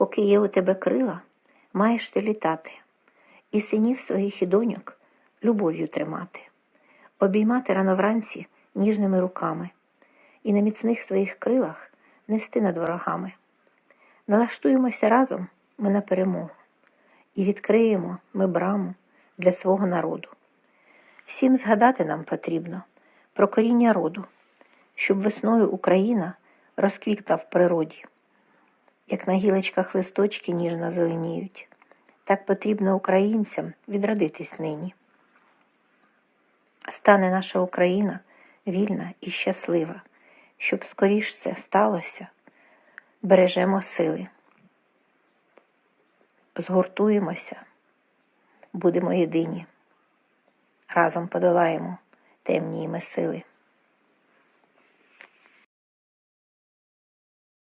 Поки є у тебе крила, маєш ти літати, і синів своїх і доньок любов'ю тримати, обіймати рано вранці ніжними руками, і на міцних своїх крилах нести над ворогами. Налаштуємося разом ми на перемогу і відкриємо ми браму для свого народу. Всім згадати нам потрібно про коріння роду, щоб весною Україна розквітла в природі, як на гілочках листочки ніжно зеленіють. Так потрібно українцям відродитись нині. Стане наша Україна вільна і щаслива, щоб скоріш це сталося, бережемо сили. Згуртуємося, будемо єдині, разом подолаємо темні ми сили.